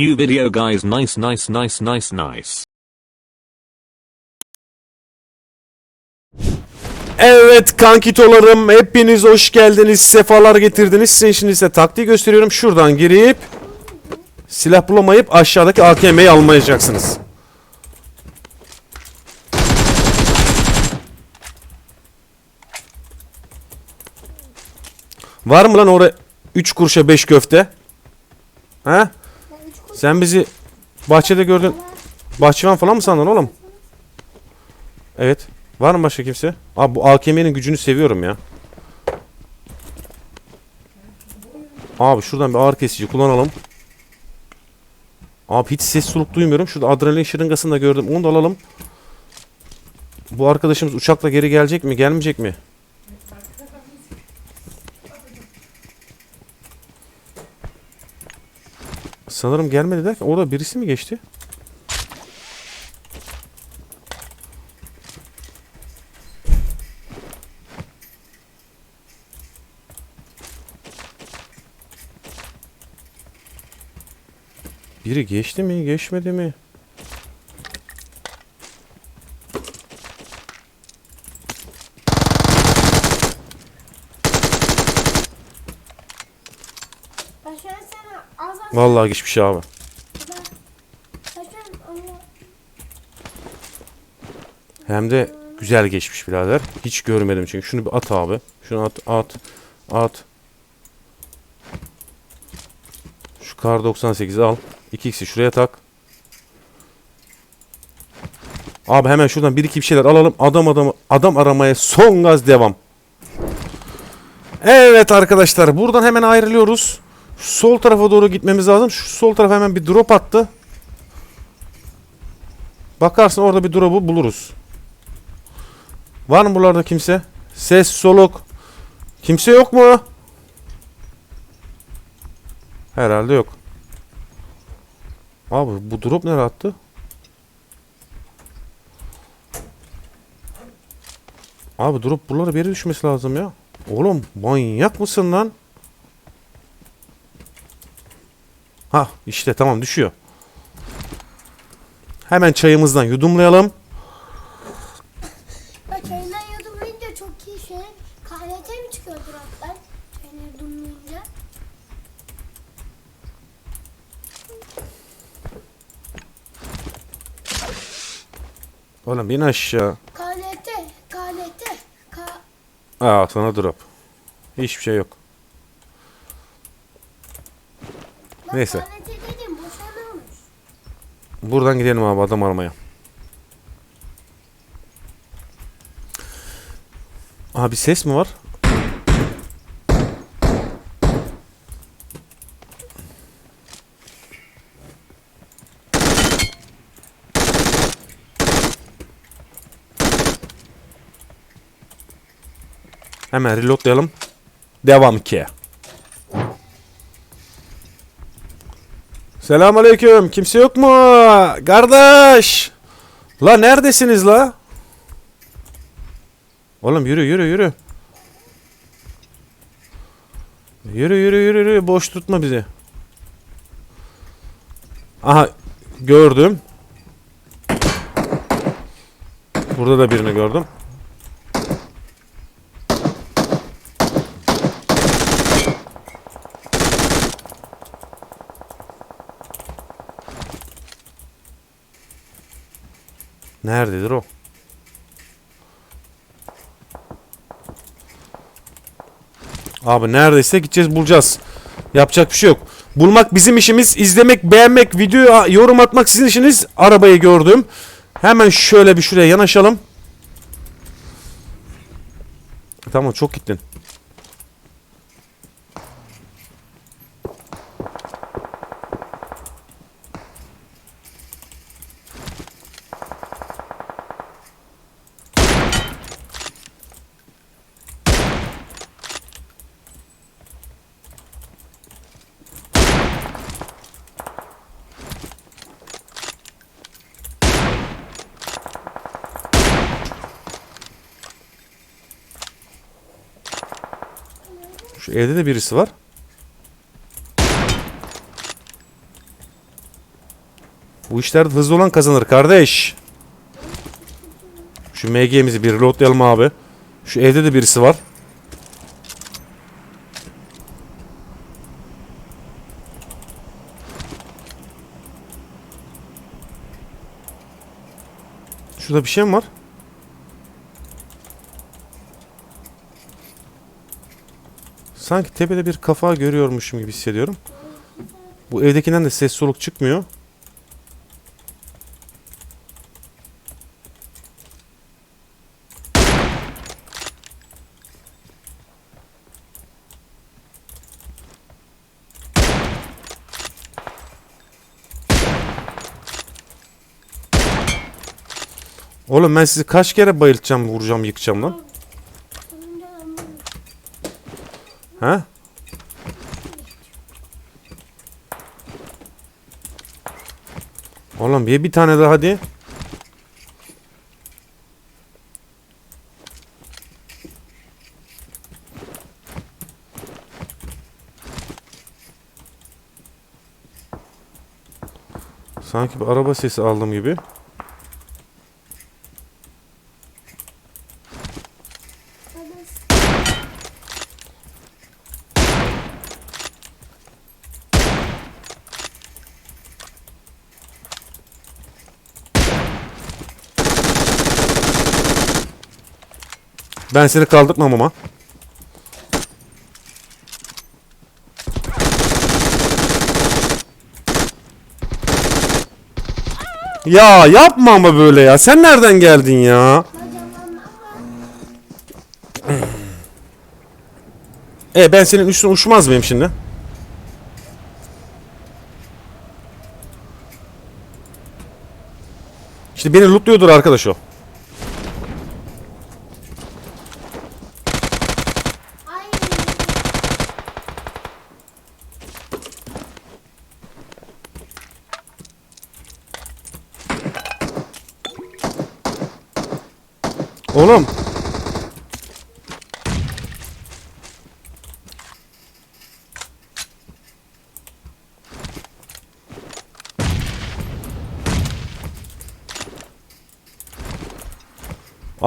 New video guys nice nice nice nice nice. Evet kankitolarım hepiniz hoş geldiniz sefalar getirdiniz size şimdi size taktiği gösteriyorum şuradan girip silah bulamayıp aşağıdaki AKM'yi almayacaksınız. Var mı lan oraya 3 kuruşa 5 köfte? Ha? Sen bizi bahçede gördün. Bahçıvan falan mı sandın oğlum? Evet. Var mı başka kimse? Abi bu AKM'nin gücünü seviyorum ya. Abi şuradan bir ağır kesici kullanalım. Abi hiç ses soluk duymuyorum. Şurada adrenalin şırıngasını da gördüm. Onu da alalım. Bu arkadaşımız uçakla geri gelecek mi? Gelmeyecek mi? Sanırım gelmedi derken orada birisi mi geçti? Biri geçti mi, geçmedi mi? Vallahi geçmiş abi. Hem de güzel geçmiş birader. Hiç görmedim çünkü. Şunu bir at abi. Şunu at, at, at. Şu kar 98'i al. 2x'i şuraya tak. Abi hemen şuradan bir iki bir şeyler alalım. Adam adam adam aramaya son gaz devam. Evet arkadaşlar buradan hemen ayrılıyoruz. Sol tarafa doğru gitmemiz lazım. Şu sol tarafa hemen bir drop attı. Bakarsın orada bir drop'u buluruz. Var mı buralarda kimse? Ses, soluk. Kimse yok mu? Herhalde yok. Abi bu drop nereye attı? Abi drop buralara bir düşmesi lazım ya. Oğlum manyak mısın lan? Ha işte tamam düşüyor. Hemen çayımızdan yudumlayalım. bak çayından yudumlayınca çok iyi şey. KNT mi çıkıyor duraklar? Çayını yudumlayınca. Oğlum bin aşağı. KNT, KNT, K... Aa sana drop. Hiçbir şey yok. Bak, Neyse. Buradan gidelim abi adam aramaya. Abi ses mi var? Hemen reloadlayalım. Devam ki. Selamünaleyküm. Kimse yok mu? Kardeş. La neredesiniz la? Oğlum yürü yürü yürü. Yürü yürü yürü yürü. Boş tutma bizi. Aha gördüm. Burada da birini gördüm. Nerededir o? Abi neredeyse gideceğiz bulacağız. Yapacak bir şey yok. Bulmak bizim işimiz. izlemek, beğenmek, video yorum atmak sizin işiniz. Arabayı gördüm. Hemen şöyle bir şuraya yanaşalım. Tamam çok gittin. Şu evde de birisi var. Bu işlerde hızlı olan kazanır kardeş. Şu MG'mizi bir reloadlayalım abi. Şu evde de birisi var. Şurada bir şey mi var? Sanki tepede bir kafa görüyormuşum gibi hissediyorum. Bu evdekinden de ses soluk çıkmıyor. Oğlum ben sizi kaç kere bayıltacağım, vuracağım, yıkacağım lan? Sonunda ama Ha? Oğlum bir bir tane daha hadi. Sanki bir araba sesi aldım gibi. Ben seni kaldırmam ama. Ya yapma ama böyle ya. Sen nereden geldin ya? E ben senin üstüne uçmaz mıyım şimdi? İşte beni lootluyordur arkadaş o. Ay. Oğlum.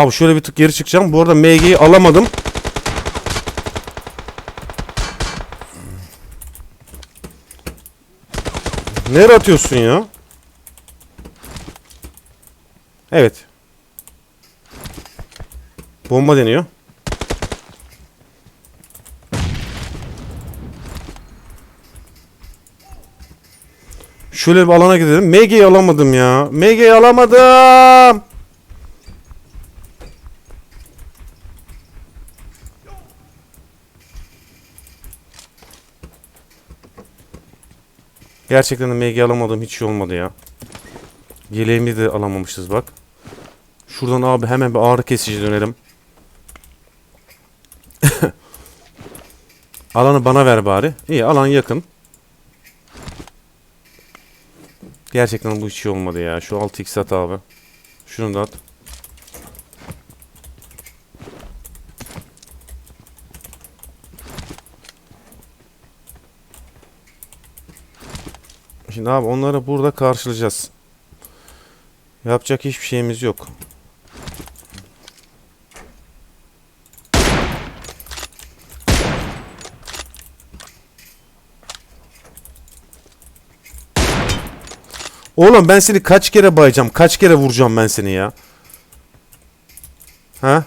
Abi şöyle bir tık geri çıkacağım. Bu arada MG'yi alamadım. Nereye atıyorsun ya? Evet. Bomba deniyor. Şöyle bir alana gidelim. MG'yi alamadım ya. MG'yi alamadım. Gerçekten de MG alamadım. Hiç iyi olmadı ya. Yeleğimi de alamamışız bak. Şuradan abi hemen bir ağrı kesici dönelim. Alanı bana ver bari. İyi alan yakın. Gerçekten bu hiç iyi olmadı ya. Şu 6x at abi. Şunu da at. Şimdi abi onları burada karşılayacağız. Yapacak hiçbir şeyimiz yok. Oğlum ben seni kaç kere bayacağım? Kaç kere vuracağım ben seni ya? Ha?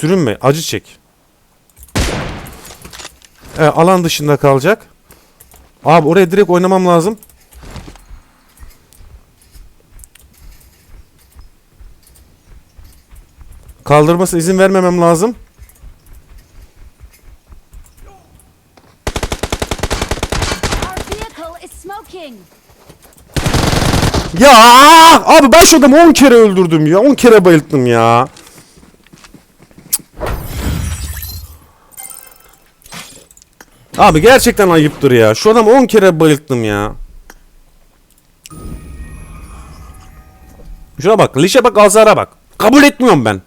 Sürünme, acı çek. Evet, alan dışında kalacak. Abi oraya direkt oynamam lazım. Kaldırmasına izin vermemem lazım. Ya abi ben şu adamı 10 kere öldürdüm ya. 10 kere bayılttım ya. Abi gerçekten ayıptır ya. Şu adam 10 kere bayılttım ya. Şuna bak. Lişe bak azara bak. Kabul etmiyorum ben.